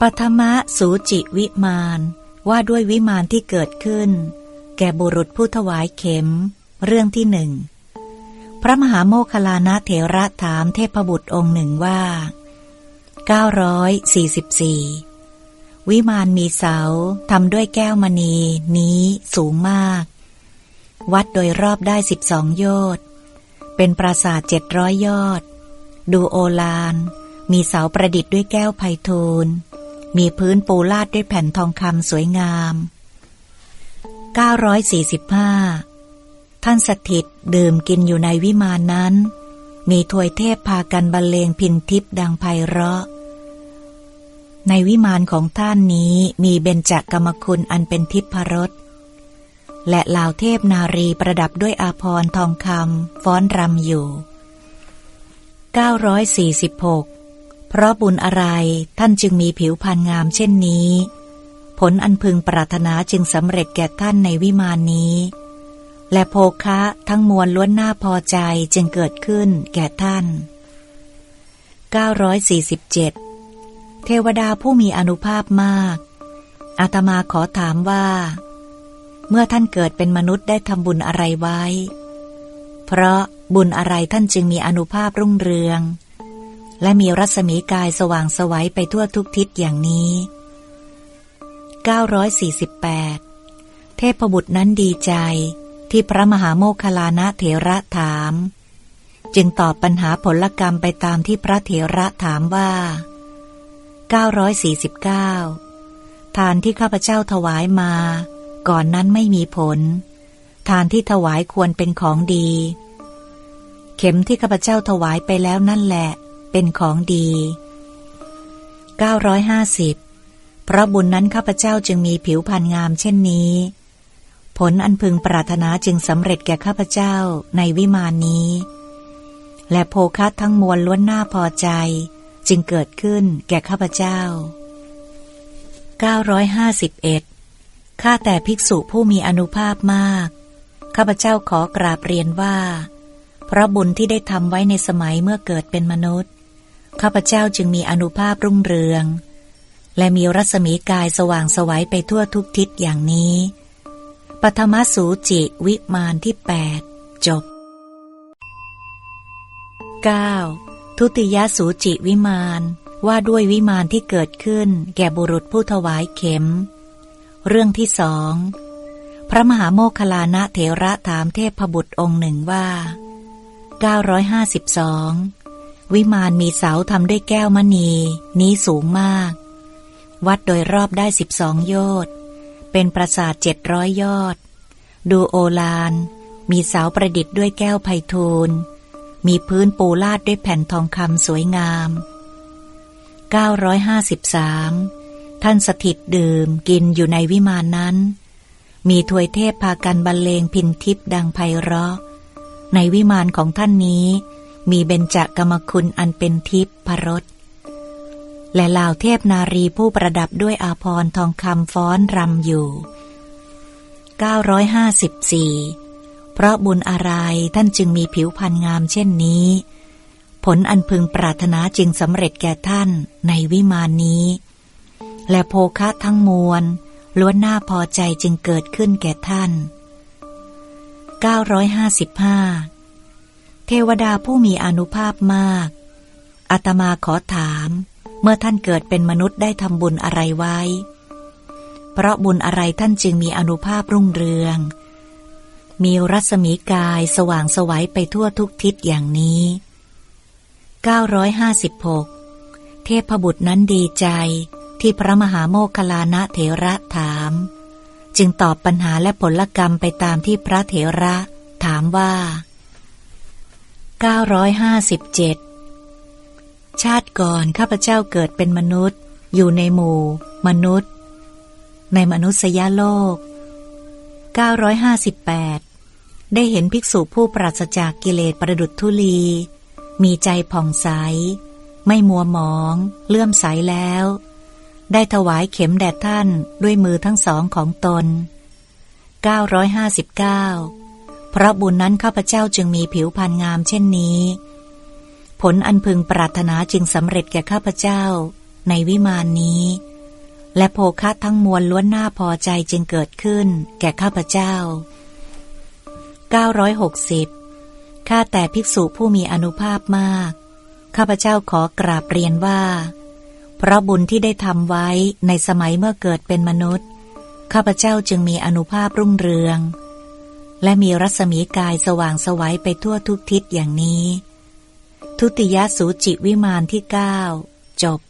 ปฐมะสูจิวิมานว่าด้วยวิมานที่เกิดขึ้น แก่บุรุษผู้ถวายเข็ม เรื่องที่หนึ่ง พระมหาโมคคลานะเถระถามเทพบุตรองค์หนึ่งว่า 944 วิมานมีเสาทำด้วยแก้วมณี นี้สูงมาก วัดโดยรอบได้สิบสองโยชน์เป็นปราสาทเจ็ดร้อยยอด ดูโอลาน มีเสาประดิษฐ์ด้วยแก้วไพทูล มีพื้นปูลาดด้วยแผ่นทองคำสวยงาม 945 ท่านสถิตดื่มกินอยู่ในวิมานนั้น มีถวยเทพพากันบรรเลงพินทิพดังไพเราะ ในวิมานของท่านนี้มีเบญจกรรมคุณอันเป็นทิพรสและเหล่าเทพนารีประดับด้วยอาพรทองคำฟ้อนรำอยู่ 946 เพราะบุญอะไรท่านจึงมีผิวพรรณงามเช่นนี้ ผลอันพึงปรารถนาจึงสำเร็จแก่ท่านในวิมานนี้ และโภคะทั้งมวลล้วนน่าพอใจจึงเกิดขึ้นแก่ท่าน 947 เทวดาผู้มีอนุภาพมาก อาตมาขอถามว่า เมื่อท่านเกิดเป็นมนุษย์ได้ทำบุญอะไรไว้ เพราะบุญอะไรท่านจึงมีอนุภาพรุ่งเรือง และมีรัศมีกายสว่างสวัยไปทั่วทุกทิศอย่างนี้ 948 เทพบุตรนั้นดีใจที่พระมหาโมคคลานะเถระถาม จึงตอบปัญหาผลกรรมไปตามที่พระเถระถามว่า 949 ทานที่ข้าพเจ้าถวายมา ก่อนนั้นไม่มีผล ทานที่ถวายควรเป็นของดี เข็มที่ข้าพเจ้าถวายไปแล้วนั่นแหละ เป็นของดี 950 เพราะบุญนั้นข้าพเจ้าจึงมีผิวพรรณงามเช่นนี้ ผลอันพึงปรารถนาจึงสำเร็จแก่ข้าพเจ้าในวิมานนี้ และโภคัสทั้งมวลล้วนน่าพอใจจึงเกิดขึ้นแก่ข้าพเจ้า 951 ข้าแต่ภิกษุผู้มีอนุภาพมาก ข้าพเจ้าขอกราบเรียนว่า เพราะบุญที่ได้ทำไว้ในสมัยเมื่อเกิดเป็นมนุษย์ ข้าพเจ้าจึงมีอนุภาพรุ่งเรือง และมีรัศมีกายสว่างสวัยไปทั่วทุกทิศอย่างนี้ปฐมสูจิวิมานที่ 8 จบ 9. ทุติยสูจิวิมานว่าด้วยวิมานที่เกิดขึ้น แก่บุรุษผู้ถวายเข็ม เรื่องที่สอง พระมหาโมคคลานะเถระถามเทพบุตรองค์หนึ่งว่า 952 วิมานมีเสาทำด้วยแก้วมณี นี้สูงมาก วัดโดยรอบได้สิบสองโยชน์เป็นปราสาทเจ็ดร้อยยอด ดูโอลาน มีเสาประดิษฐ์ด้วยแก้วไพทูลมีพื้นปูลาดด้วยแผ่นทองคำสวยงาม 953 ท่านสถิตดื่มกินอยู่ในวิมานนั้น มีถวยเทพพากันบรรเลงพินทิพดังไพเราะ ในวิมานของท่านนี้ มีเบญจกรรมคุณอันเป็นทิพพรสและเหล่าเทพนารีผู้ประดับด้วยอาพรทองคำฟ้อนรำอยู่ 954 เพราะบุญอะไรท่านจึงมีผิวพรรณงามเช่นนี้ ผลอันพึงปรารถนาจึงสำเร็จแก่ท่านในวิมานนี้ และโภคะทั้งมวลล้วนน่าพอใจจึงเกิดขึ้นแก่ท่าน 955 เทวดาผู้มีอนุภาพมาก อาตมาขอถาม เมื่อท่านเกิดเป็นมนุษย์ได้ทำบุญอะไรไว้ เพราะบุญอะไรท่านจึงมีอนุภาพรุ่งเรือง มีรัศมีกายสว่างสวัยไปทั่วทุกทิศอย่างนี้ 956 เทพบุตรนั้นดีใจที่พระมหาโมคคลานะเถระถาม จึงตอบปัญหาและผลกรรมไปตามที่พระเถระ ถามว่า 957 ชาติก่อนข้าพเจ้าเกิดเป็นมนุษย์ อยู่ในหมู่ มนุษย์ ในมนุษยโลก 958 ได้เห็นภิกษุผู้ปราศจากกิเลสประดุจทุลี มีใจผ่องใส ไม่มัวหมอง เลื่อมใสแล้ว ได้ถวายเข็มแด่ท่านด้วยมือทั้งสองของตน 959 เพราะบุญนั้นข้าพเจ้าจึงมีผิวพรรณงามเช่นนี้ ผลอันพึงปรารถนาจึงสำเร็จแก่ข้าพเจ้าในวิมานนี้ และโภคะทั้งมวลล้วนน่าพอใจจึงเกิดขึ้นแก่ข้าพเจ้า 960 ข้าแต่ภิกษุผู้มีอนุภาพมาก ข้าพเจ้าขอกราบเรียนว่า เพราะบุญที่ได้ทำไว้ในสมัยเมื่อเกิดเป็นมนุษย์ ข้าพเจ้าจึงมีอนุภาพรุ่งเรือง และมีรัศมีกายสว่างสวัยไปทั่วทุกทิศอย่างนี้ ทุติยสูจิวิมานที่เก้าจบ